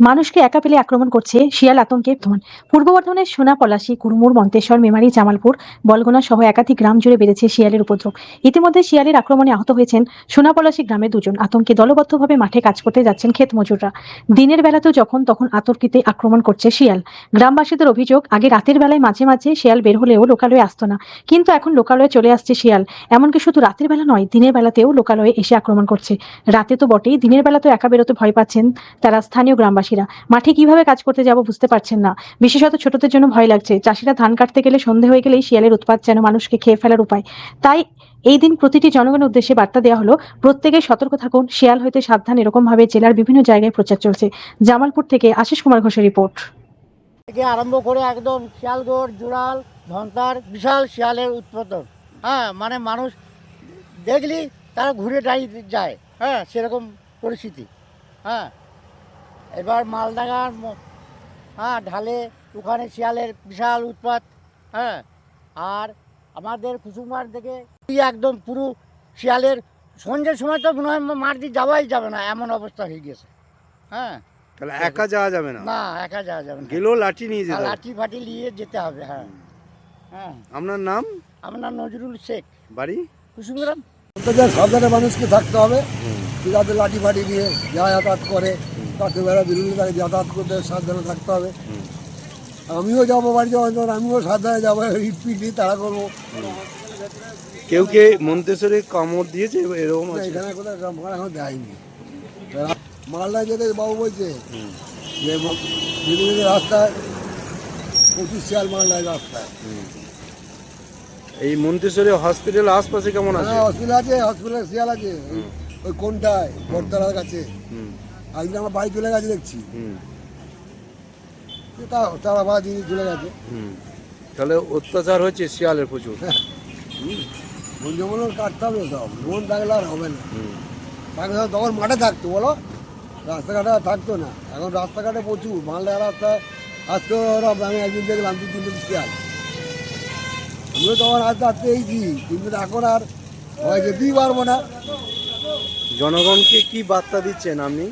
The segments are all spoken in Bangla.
মানুষকে একা পেলে আক্রমণ করছে শিয়াল আতঙ্কে ধন পূর্ব বর্ধমানের সোনা পলাশী কুরমুর মন্তেশ্বর, মেমারি, জামালপুর, বলগোনা সহ একাধিক গ্রাম জুড়ে বেড়েছে শিয়ালের উপদ্রব। ইতিমধ্যে শিয়ালের আক্রমণে আহত হয়েছেন সোনা পলাশী গ্রামে দুজন। আতঙ্কে দলবদ্ধভাবে মাঠে কাজ করতে যাচ্ছেন ক্ষেত মজুররা। দিনের বেলাতেও যখন তখন আতর্কিতে আক্রমণ করছে শিয়াল। গ্রামবাসীদের অভিযোগ, আগে রাতের বেলায় মাঝে মাঝে শিয়াল বের হলেও লোকালয়ে আসতো না। কিন্তু এখন লোকালয়ে চলে আসছে শিয়াল। এমনকি শুধু রাতের বেলা নয়, দিনের বেলাতেও লোকালয়ে এসে আক্রমণ করছে। রাতে তো বটেই, দিনের বেলাতেও একা বেরোতে ভয় পাচ্ছেন তারা স্থানীয় গ্রামবাসীরা মাঠে কীভাবে কাজ করতে যাব বুঝতে পারছেন না। বিশেষত ছোটদের জন্য ভয় লাগছে। চাষিরা ধান কাটতে গেলে সন্ধে হয়ে গেলেই শিয়ালের উৎপাত যেন মানুষকে খেয়ে ফেলার উপায়। তাই এই দিন প্রতিটি জনগণের উদ্দেশ্যে বার্তা দেওয়া হলো, প্রত্যেকে সতর্ক থাকুন। শিয়াল হইতে সাবধান। এরকম ভাবে জেলার বিভিন্ন জায়গায় প্রচার চলছে। জামালপুর থেকে আশিস কুমার ঘোষের রিপোর্ট। থেকে আরম্ভ করে একদম শিয়ালগড়, জোড়াল, ধনতার বিশাল শিয়ালের উৎপাদন। হ্যাঁ মানে মানুষ দেখলি তারা ঘুরে দাঁড়িয়ে যায়। হ্যাঁ সেরকম পরিস্থিতি। হ্যাঁ। এবার মালদাঙ্গার হ্যাঁ ঢালে ওখানে শিয়ালের বিশাল উৎপাত হ্যাঁ আর আমাদের কুসুমার থেকে একদম পুরো শিয়ালের সন্ধ্যের সময় তো মনে হয় মাঠ দিয়ে যাওয়াই যাবে না এমন অবস্থা হয়ে গেছে হ্যাঁ। তাহলে একা যাওয়া যাবে না? না একা যাওয়া যাবে না। গেলেও লাঠি নিয়ে যেতে লাঠি ফাটি নিয়ে যেতে হবে হ্যাঁ। হ্যাঁ। আপনার নাম? আমার নাম নজরুল শেখ। বাড়ি? কুসুমগ্রাম। সাবধানে মানুষকে থাকতে হবে। যাতে লাঠি ফাটি নিয়ে যা যাতায়াত করে তাতে বেলা বেরোলে তাকে যাতায়াত করতে সাবধানে থাকতে হবে। আমিও যাব বাড়ি যাব যখন আমিও সাবধানে যাব ইট পিট দিয়ে তাড়া করব। কেউ কে মন্তেশ্বরে কামড় দিয়েছে এরকম এখানে কোথাও এখন দেয়নি। মালদায় যেতে বাবু বলছে যে যেতে রাস্তায় পঁচিশ শিয়াল মালদায় রাস্তায়। এই মন্তেশ্বরে হসপিটাল আশপাশে কেমন আছে? হ্যাঁ হসপিটাল আছে হসপিটালে শিয়াল আছে। ওই- কোনটায়? বটতলার কাছে। আজকে আমার বাড়ি চলে গেছে দেখছি। হুম, তা তারা বাড়ি দিয়ে চলে গেছে। হুম। তাহলে অত্যাচার হচ্ছে শিয়ালের প্রচুর। বন জঙ্গল কাটতে হবে সব লোন থাকলে আর হবে না। সব তখন মাঠে থাকতো বলো। রাস্তাঘাটে আর থাকতো না। এখন রাস্তাঘাটে প্রচুর। মালদা রাস্তায় আসতে ওরা আমি একদিন দেখলাম দু তিনটে শিয়াল। আমিও তখন আস্তে আস্তে এইছি কিন্তু এখন আর হয় যেতেই পারব না। জনগণকে কি বার্তা দিচ্ছেন আপনি?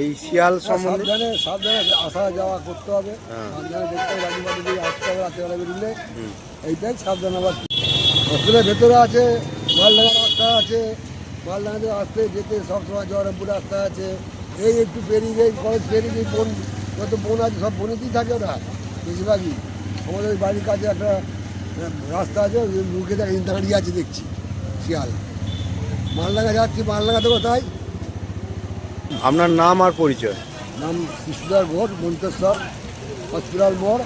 এই শিয়াল সম্বন্ধে? সাবধানে সাবধানে আসা যাওয়া করতে হবে। হ্যাঁ। সাবধানে দেখতে হবে গাড়ি বাড়ি দিয়ে আসতে হবে রাত্রেবেলা বেরোলে। এইটাই সাবধান আবার হসপিটালের ভেতরে আছে মালডাঙ্গা রাস্তা আছে। মালডাঙ্গা থেকে আসতে যেতে সবসময় জয়রামপুর রাস্তা আছে। এই একটু পেরিয়ে গিয়ে কলেজ পেরিয়ে গিয়ে বোন যত বোন আছে সব বোনেতেই থাকে ওরা বেশিরভাগই। আমাদের ওই বাড়ির কাছে একটা রাস্তা আছে ওই মুখে দেখা দাঁড়িয়ে আছে দেখছি শিয়াল। মালডাঙ্গা যাচ্ছি মালডাঙ্গাতে কোথায়? আপনার নাম আর পরিচয়? নাম শিশুদার ঘোষ মন্তেশ্বর হসপিটাল মোড়।